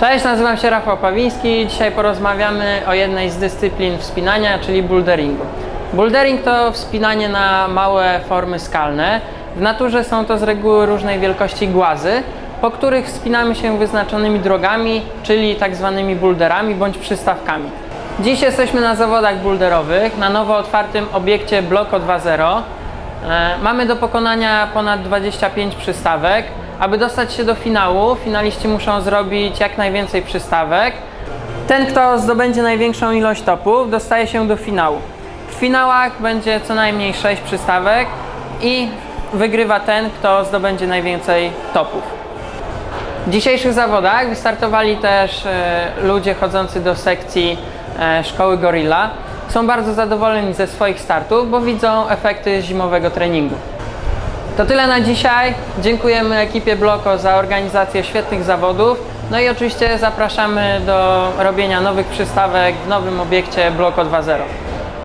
Cześć, nazywam się Rafał Pawiński. Dzisiaj porozmawiamy o jednej z dyscyplin wspinania, czyli boulderingu. Bouldering to wspinanie na małe formy skalne. W naturze są to z reguły różnej wielkości głazy, po których wspinamy się wyznaczonymi drogami, czyli tak zwanymi boulderami bądź przystawkami. Dziś jesteśmy na zawodach boulderowych na nowo otwartym obiekcie Bloko 2.0. E, Mamy do pokonania ponad 25 przystawek. Aby dostać się do finału, finaliści muszą zrobić jak najwięcej przystawek. Ten, kto zdobędzie największą ilość topów, dostaje się do finału. W finałach będzie co najmniej 6 przystawek i wygrywa ten, kto zdobędzie najwięcej topów. W dzisiejszych zawodach wystartowali też e, ludzie chodzący do sekcji e, szkoły Gorilla. Są bardzo zadowoleni ze swoich startów, bo widzą efekty zimowego treningu. To tyle na dzisiaj. Dziękujemy ekipie Bloko za organizację świetnych zawodów. No i oczywiście zapraszamy do robienia nowych przystawek w nowym obiekcie Bloko 2.0.